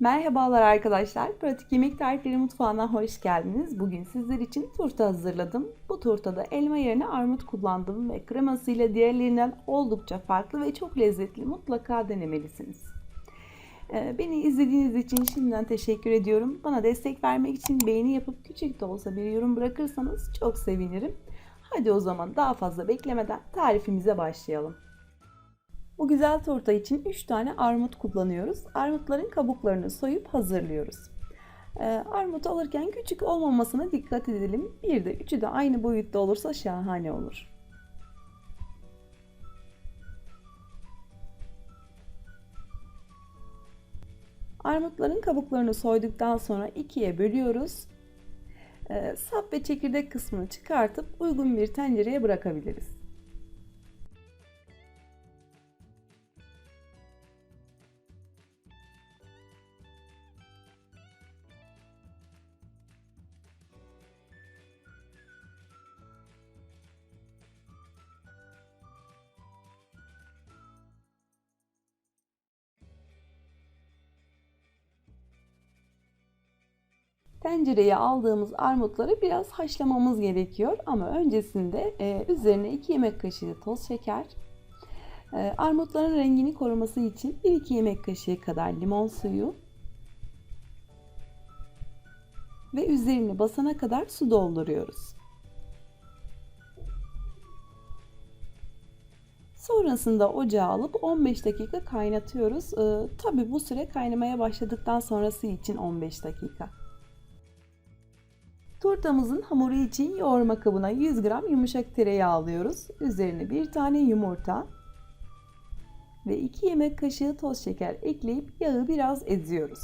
Merhabalar arkadaşlar. Pratik Yemek Tarifleri Mutfağı'na hoş geldiniz. Bugün sizler için turta hazırladım. Bu turtada elma yerine armut kullandım ve kremasıyla diğerlerinden oldukça farklı ve çok lezzetli. Mutlaka denemelisiniz. Ee, Beni izlediğiniz için şimdiden teşekkür ediyorum. Bana destek vermek için beğeni yapıp küçük de olsa bir yorum bırakırsanız çok sevinirim. Hadi o zaman daha fazla beklemeden tarifimize başlayalım. Bu güzel turta için 3 tane armut kullanıyoruz. Armutların kabuklarını soyup hazırlıyoruz. Ee, armut alırken küçük olmamasına dikkat edelim. Bir de üçü de aynı boyutta olursa şahane olur. Armutların kabuklarını soyduktan sonra ikiye bölüyoruz. Ee, sap ve çekirdek kısmını çıkartıp uygun bir tencereye bırakabiliriz. Tencereye aldığımız armutları biraz haşlamamız gerekiyor ama öncesinde e, üzerine 2 yemek kaşığı toz şeker, e, armutların rengini koruması için 1-2 yemek kaşığı kadar limon suyu ve üzerini basana kadar su dolduruyoruz. Sonrasında ocağa alıp 15 dakika kaynatıyoruz. Ee, Tabi bu süre kaynamaya başladıktan sonrası için 15 dakika. Turtamızın hamuru için yoğurma kabına 100 gram yumuşak tereyağı alıyoruz. Üzerine bir tane yumurta ve 2 yemek kaşığı toz şeker ekleyip yağı biraz eziyoruz.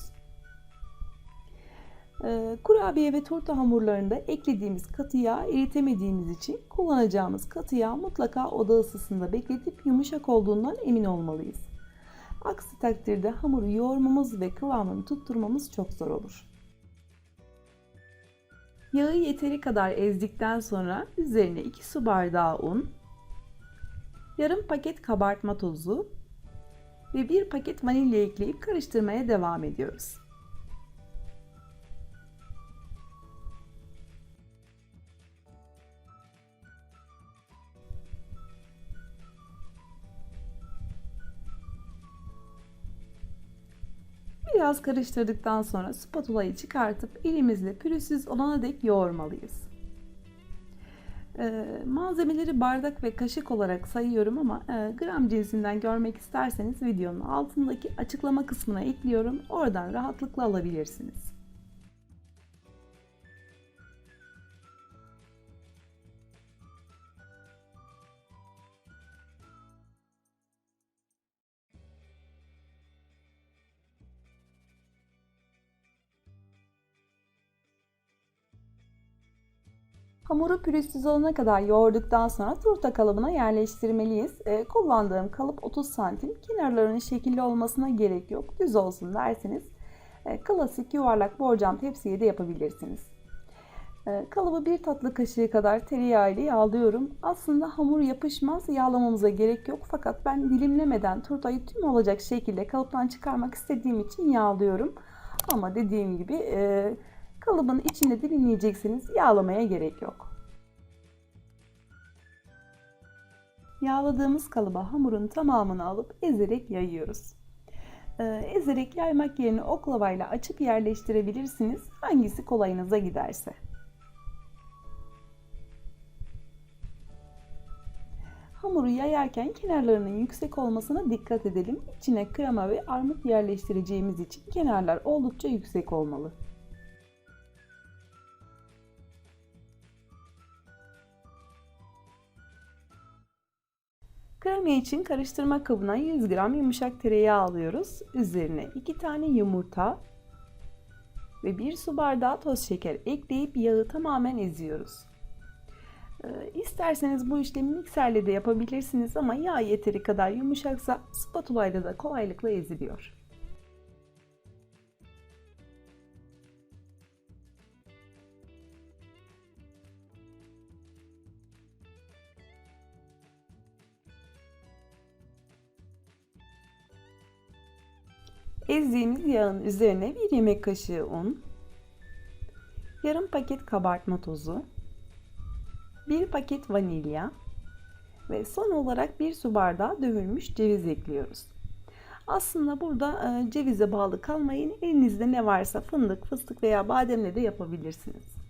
Ee, kurabiye ve turta hamurlarında eklediğimiz katı yağ eritemediğimiz için kullanacağımız katı yağ mutlaka oda ısısında bekletip yumuşak olduğundan emin olmalıyız. Aksi takdirde hamuru yoğurmamız ve kıvamını tutturmamız çok zor olur. Yağı yeteri kadar ezdikten sonra üzerine 2 su bardağı un, yarım paket kabartma tozu ve 1 paket vanilya ekleyip karıştırmaya devam ediyoruz. Biraz karıştırdıktan sonra spatulayı çıkartıp elimizle pürüzsüz olana dek yoğurmalıyız. Ee, malzemeleri bardak ve kaşık olarak sayıyorum ama e, gram cinsinden görmek isterseniz videonun altındaki açıklama kısmına ekliyorum. Oradan rahatlıkla alabilirsiniz. Hamuru pürüzsüz olana kadar yoğurduktan sonra turta kalıbına yerleştirmeliyiz. E, kullandığım kalıp 30 santim. Kenarlarının şekilli olmasına gerek yok. Düz olsun derseniz e, klasik yuvarlak borcam tepsiye de yapabilirsiniz. E, kalıbı bir tatlı kaşığı kadar tereyağı ile yağlıyorum. Aslında hamur yapışmaz, yağlamamıza gerek yok. Fakat ben dilimlemeden turtayı tüm olacak şekilde kalıptan çıkarmak istediğim için yağlıyorum. Ama dediğim gibi... E, Kalıbın içinde dilimleyeceksiniz. Yağlamaya gerek yok. Yağladığımız kalıba hamurun tamamını alıp ezerek yayıyoruz. Ee, ezerek yaymak yerine oklavayla açıp yerleştirebilirsiniz. Hangisi kolayınıza giderse. Hamuru yayarken kenarlarının yüksek olmasına dikkat edelim. İçine krema ve armut yerleştireceğimiz için kenarlar oldukça yüksek olmalı. Krema için karıştırma kabına 100 gram yumuşak tereyağı alıyoruz. Üzerine 2 tane yumurta ve 1 su bardağı toz şeker ekleyip yağı tamamen eziyoruz. Ee, isterseniz bu işlemi mikserle de yapabilirsiniz ama yağ yeteri kadar yumuşaksa spatula ile de kolaylıkla eziliyor. Ezdiğimiz yağın üzerine bir yemek kaşığı un, yarım paket kabartma tozu, bir paket vanilya ve son olarak bir su bardağı dövülmüş ceviz ekliyoruz. Aslında burada e, cevize bağlı kalmayın. Elinizde ne varsa fındık, fıstık veya bademle de yapabilirsiniz.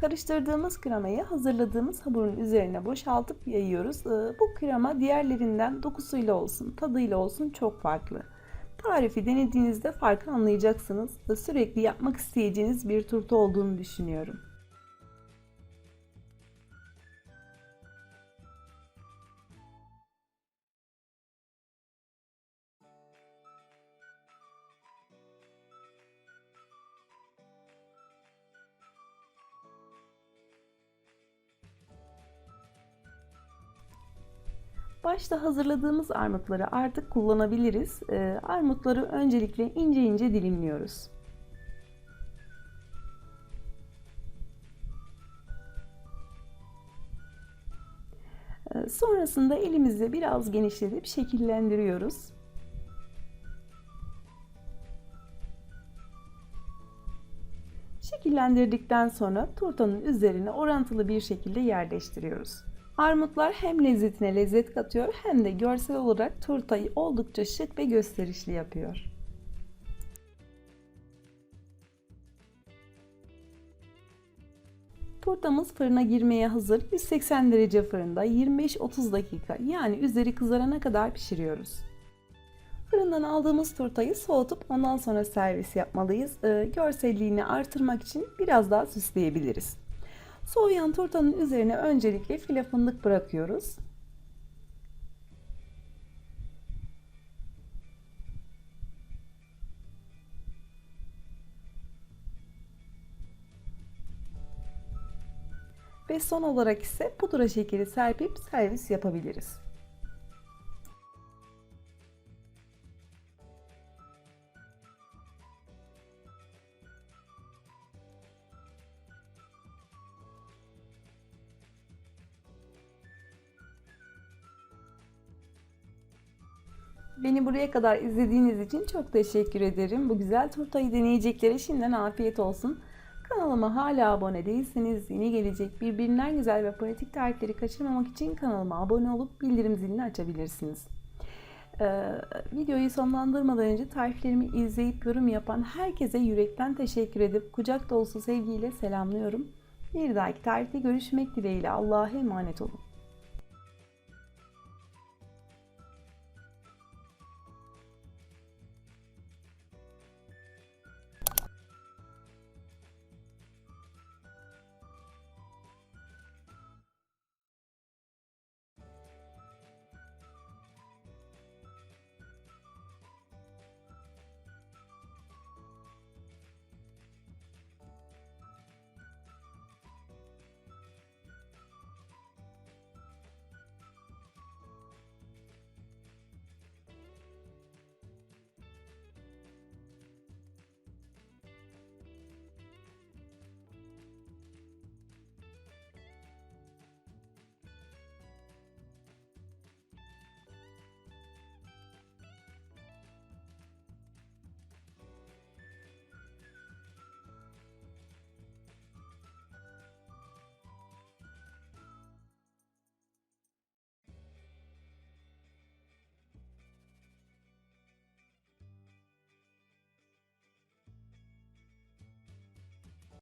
Karıştırdığımız kremayı hazırladığımız hamurun üzerine boşaltıp yayıyoruz. Ee, Bu krema diğerlerinden dokusuyla olsun, tadıyla olsun çok farklı. Tarifi denediğinizde farkı anlayacaksınız. Sürekli yapmak isteyeceğiniz bir turta olduğunu düşünüyorum. Başta hazırladığımız armutları artık kullanabiliriz. Ee, armutları öncelikle ince ince dilimliyoruz. Ee, sonrasında elimizle biraz genişletip şekillendiriyoruz. Şekillendirdikten sonra turtanın üzerine orantılı bir şekilde yerleştiriyoruz. Armutlar hem lezzetine lezzet katıyor hem de görsel olarak turtayı oldukça şık ve gösterişli yapıyor. Turtamız fırına girmeye hazır. 180 derece fırında 25-30 dakika yani üzeri kızarana kadar pişiriyoruz. Fırından aldığımız turtayı soğutup ondan sonra servis yapmalıyız. Ee, görselliğini artırmak için biraz daha süsleyebiliriz. Soğuyan turtanın üzerine öncelikle file fındık bırakıyoruz. Ve son olarak ise pudra şekeri serpip servis yapabiliriz. Beni buraya kadar izlediğiniz için çok teşekkür ederim. Bu güzel turtayı deneyeceklere şimdiden afiyet olsun. Kanalıma hala abone değilseniz yeni gelecek birbirinden güzel ve pratik tarifleri kaçırmamak için kanalıma abone olup bildirim zilini açabilirsiniz. Ee, videoyu sonlandırmadan önce tariflerimi izleyip yorum yapan herkese yürekten teşekkür edip kucak dolusu sevgiyle selamlıyorum. Bir dahaki tarifte görüşmek dileğiyle Allah'a emanet olun.